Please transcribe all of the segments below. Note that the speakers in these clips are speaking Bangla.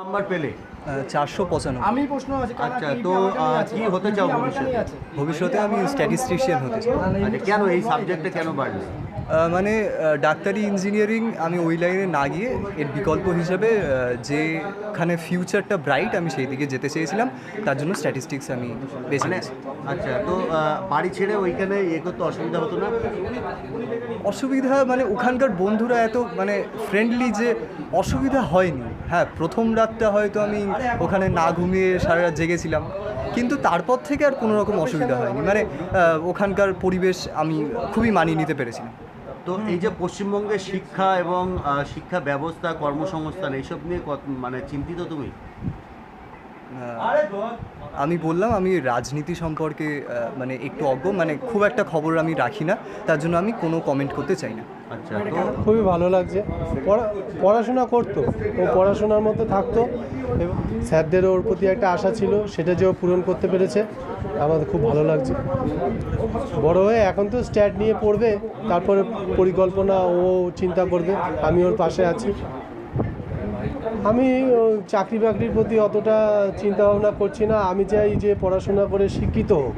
নাম্বার পেলে চারশো পঁচানব্বই। আমি প্রশ্ন আছে আচ্ছা, তো। কি হতে চাও ভবিষ্যতে? ভবিষ্যতে আমি স্ট্যাটিস্টিশিয়ান হতে চাই। আচ্ছা কেন এই সাবজেক্টে কেন বাড়লো? মানে ডাক্তারি ইঞ্জিনিয়ারিং আমি ওই লাইনে না গিয়ে এর বিকল্প হিসাবে যেখানে ফিউচারটা ব্রাইট আমি সেই দিকে যেতে চেয়েছিলাম। তার জন্য স্ট্যাটিস্টিক্স আমি বেছে মানে আচ্ছা তো বাড়ি ছেড়ে ওইখানে ইয়ে করতে অসুবিধা হতো না? অসুবিধা মানে ওখানকার বন্ধুরা এত মানে ফ্রেন্ডলি যে অসুবিধা হয়নি। হ্যাঁ প্রথম রাতটা হয়তো আমি ওখানে না ঘুমিয়ে সারা রাত জেগেছিলাম। কিন্তু তারপর থেকে আর কোনো রকম অসুবিধা হয়নি। মানে ওখানকার পরিবেশ আমি খুবই মানিয়ে নিতে পেরেছিলাম। তো এই যে পশ্চিমবঙ্গের শিক্ষা এবং শিক্ষা ব্যবস্থা কর্মসংস্থান এইসব নিয়ে মানে চিন্তিত তুমি? আমি বললাম আমি রাজনীতি সম্পর্কে মানে একটু অজ্ঞ মানে খুব একটা খবর আমি রাখি না তার জন্য আমি কোনো কমেন্ট করতে চাই না। আচ্ছা খুবই ভালো লাগছে। পড়া- পড়াশোনা করতো ও পড়াশোনার মধ্যে থাকতো এবং স্যারদের ওর প্রতি একটা আশা ছিল সেটা যে ও পূরণ করতে পেরেছে আমাদের খুব ভালো লাগছে। বড় হয়ে এখন তো স্ট্যাট নিয়ে পড়বে তারপরে পরিকল্পনা ও চিন্তা করবে আমি ওর পাশে আছি। আমি চাকরি বাকরির প্রতি অতটা চিন্তা ভাবনা করছি না। আমি চাই যে পড়াশোনা করে শিক্ষিত হোক।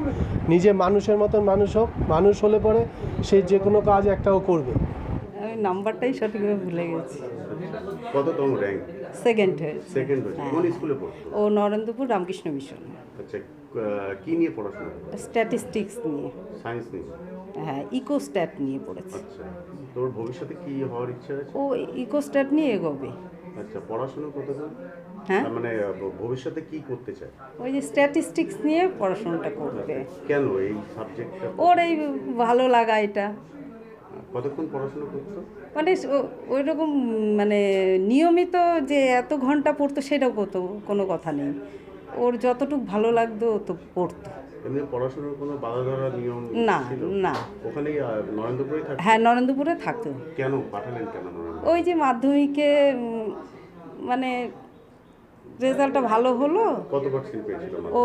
নিজে মানুষের মতন মানুষ হোক মানুষ হলে পরে সে যে কোনো কাজ একটাও করবে। আমি নাম্বারটাই সঠিকভাবে ভুলে গেছি। কততম র্যাঙ্ক সেকেন্ড হয়েছে সেকেন্ড হয়েছে। কোন স্কুলে পড়তো ও নরেন্দ্রপুর রামকৃষ্ণ মিশন। আচ্ছা কি নিয়ে পড়াশোনা স্ট্যাটিস্টিক্স নিয়ে। সায়েন্স নিয়ে? হ্যাঁ ইকোস্ট্যাট নিয়ে পড়েছে। আচ্ছা। তোর ভবিষ্যতে কি হওয়ার ইচ্ছা আছে? ও ইকোস্ট্যাট নিয়ে এগোবে। আচ্ছা পড়াশোনা কতটা হ্যাঁ? মানে ভবিষ্যতে কি করতে চায়? ওই যে স্ট্যাটিস্টিক্স নিয়ে পড়াশোনাটা করবে। কেন এই সাবজেক্টটা ওর এই ভালো লাগা এটা। কতক্ষণ পড়াশোনা করছ? মানে ওই রকম মানে নিয়মিত যে এত ঘণ্টা পড়তো সেটাও কত কোনো কথা নেই। ওর যতটুকু ভালো লাগতো ও তো পড়তো। এমনি পড়াশোনার কোনো বাধা ধরা নিয়ম না না। নরেন্দ্রপুরে হ্যাঁ নরেন্দ্রপুরে থাকতো। কেন পাঠালেন কেন ওই যে মাধ্যমিকে মানে রেজাল্টটা ভালো হলো। কত পার্সেন্ট পেয়েছিল ও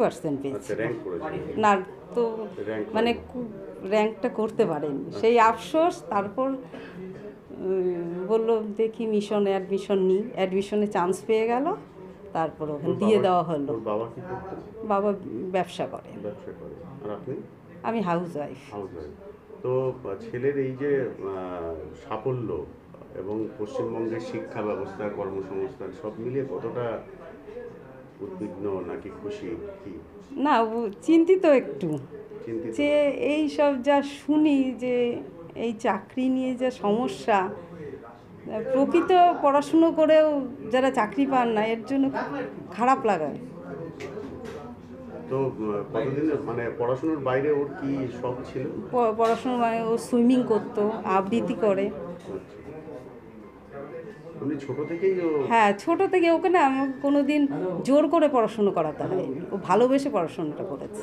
পার্সেন্ট আচ্ছা পেয়েছে না তো মানে র্যাঙ্কটা করতে পারেনি। সেই আফসোস তারপর বলল দেখি মিশনে অ্যাডমিশন নিই। অ্যাডমিশনে চান্স পেয়ে গেল। তারপর ওখানে দিয়ে দেওয়া হলো। বাবা ব্যবসা করে। আমি হাউস ওয়াইফ তো ছেলের এই যে সাফল্য এবং পশ্চিমবঙ্গের শিক্ষা ব্যবস্থা কর্মসংস্থান সব মিলিয়ে কতটা উদ্বিগ্ন নাকি খুশি? কি? না চিন্তিত একটু। যে এই সব যা শুনি যে এই চাকরি নিয়ে যা সমস্যা প্রকৃত পড়াশুনো করেও যারা চাকরি পান না এর জন্য খারাপ লাগায় তো কতদিন মানে পড়াশোনার বাইরে ওর কি শখ ছিল? প- পড়াশুনো মানে ও সুইমিং করতো আবৃত্তি করে। ছোট থেকেই হ্যাঁ ছোট থেকে ওকে না কোনো দিন জোর করে পড়াশুনো করাতে হয়নি ও ভালোবেসে পড়াশোনাটা করেছে।